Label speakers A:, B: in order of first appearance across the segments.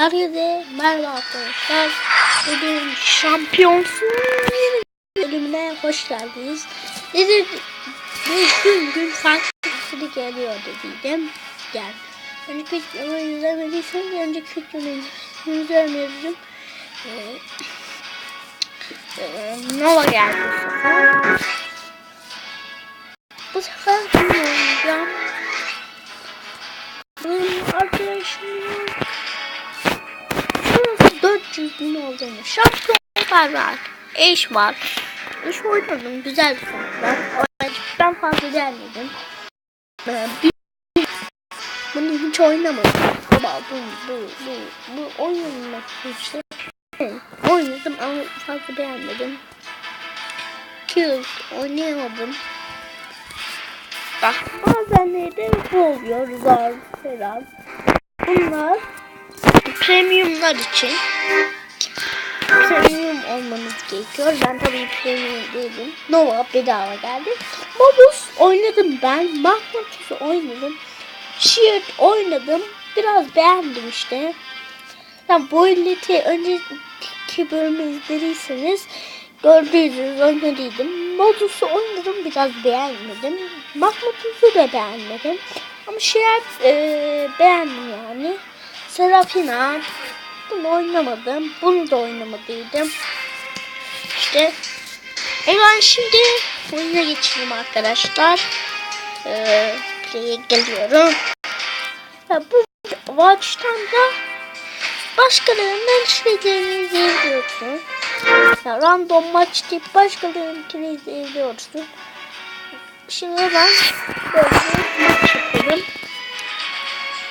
A: Herkese merhaba arkadaşlar. Bugün şampiyonsun bölümüne hoş geldiniz. Dedi bir gün farklı bir geliyordu dedim. Gel. Önceki videomu izlemediyseniz önceki videomu izlemedim. Ee, e, Nova geldi bu sefer. Bu sefer kim olduğunu. Şampiyon var. Eş var. Eş oynadım. Güzel bir konuda. Ben fazla gelmedim. Ee, Bunu hiç oynamadım. Ama bu, bu, bu, bu oynamak işte. Oynadım ama fazla beğenmedim. Kill oynayamadım. Bak bazen de bu oluyor. Zar falan. Bunlar premiumlar için premium olmanız gerekiyor. Ben tabii premium değilim. Nova bedava geldi. Mobus oynadım ben. Mahmut'u oynadım. Shield oynadım. Biraz beğendim işte. Yani bu illeti önceki bölümü izlediyseniz gördüğünüz oynadıydım. Modus'u oynadım biraz beğenmedim. Mahmut'u da beğenmedim. Ama Shield e, beğendim yani. Serafina bunu oynamadım. Bunu da oynamadıydım. İşte ben şimdi oyuna geçeyim arkadaşlar. Ee, geliyorum. Ya bu Watch'tan da başkalarının şeylerini izleyebiliyorsun. Ya random maç deyip başkalarınınkini izleyebiliyorsun. Şimdi ben böyle maç yapıyorum.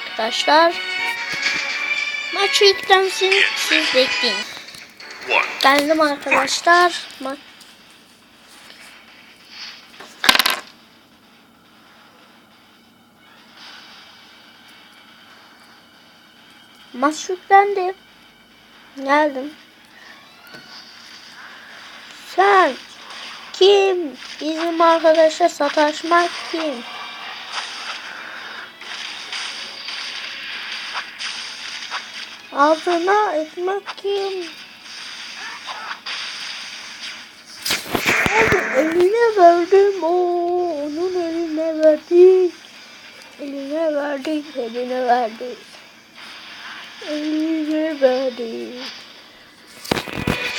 A: Arkadaşlar Maç yüklensin siz bekleyin. Geldim arkadaşlar. Ma Maç yüklendi. Geldim. Sen kim? Bizim arkadaşa sataşmak kim? Ağzına ekmek kim? Abi eline verdim o onun eline verdik. Eline verdik, eline verdik. Eline verdik.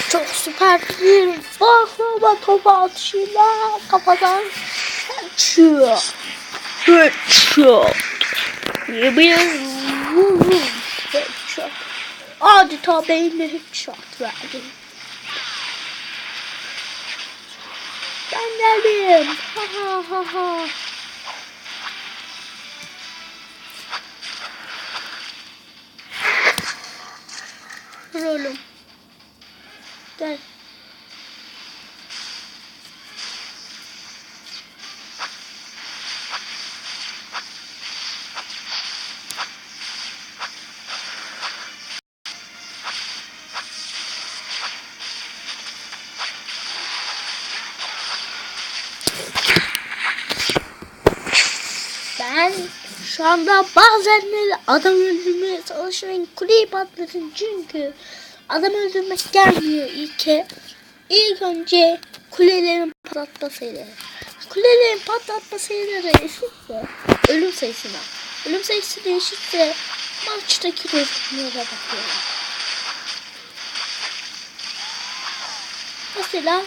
A: Çok süper bir baklava topu atışıyla kafadan. Headshot. Yemin headshot. Adeta beynine headshot verdim. Ben geldim. Ha ha ha ha. Dur oğlum. Gel. Ben şu anda bazenleri adam öldürmeye çalışıyorum. Kuleyi patlatın çünkü adam öldürmek gelmiyor ilke. İlk önce kulelerin patlatma sayıları. Kulelerin patlatma sayıları eşitse ölüm sayısına. Ölüm sayısı da eşitse maçtaki rezilliğe bakıyorum. Mesela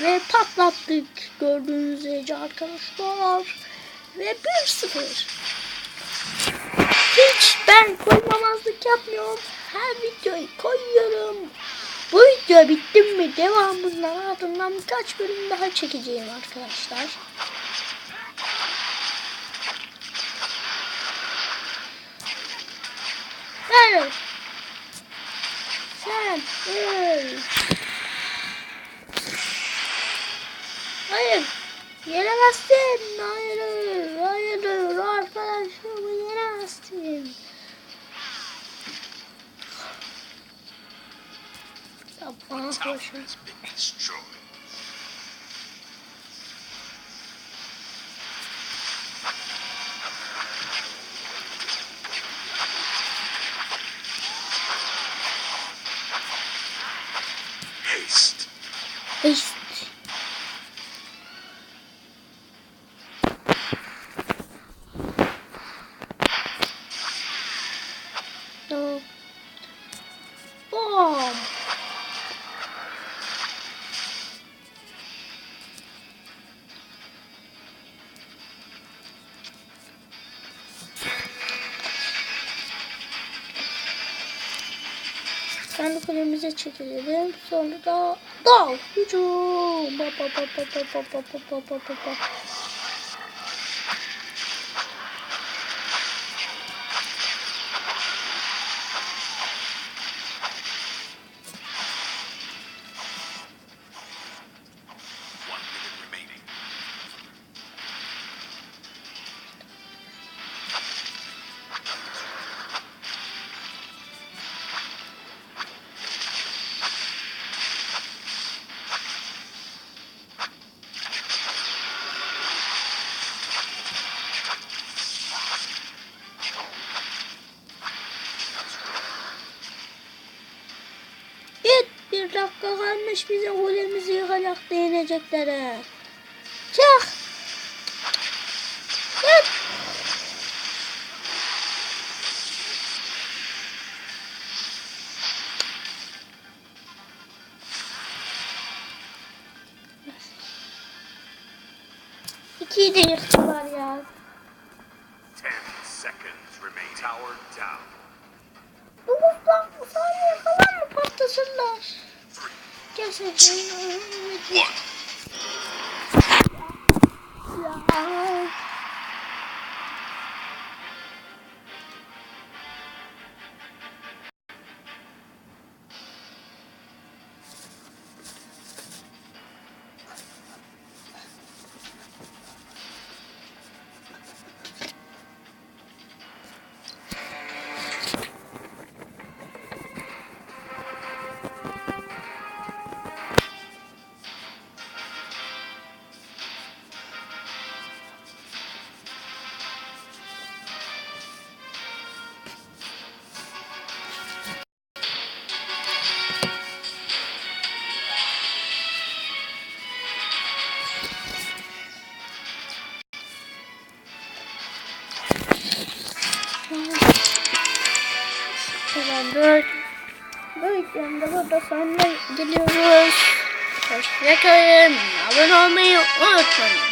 A: Ve patlattık gördüğünüz üzere arkadaşlar. Ve 1-0. Hiç ben koymamazlık yapmıyorum. Her videoyu koyuyorum. Bu video bitti mi devamından ardından birkaç bölüm daha çekeceğim arkadaşlar. Ver. Sen. Ver. Hayır, hayır, hayır arkadaşlarımı
B: yere
A: astım.
B: Ya bana destroyed. Haste.
A: Haste. Kulemize çekilelim. Sonra da dal. Hücum. Ba, ba, ba, ba, ba, ba, ba, ba, ba, ba, 4 dakika kalmış bize golümüzü yıkacak değineceklere. Çık. Yap. İkiyi de yıktılar ya.
B: Bu
A: kutlar bu saniye falan mı patlasınlar? 我。Tamamdır. Bu videomda burada sonuna geliyoruz. Hoşçakalın. Abone olmayı unutmayın.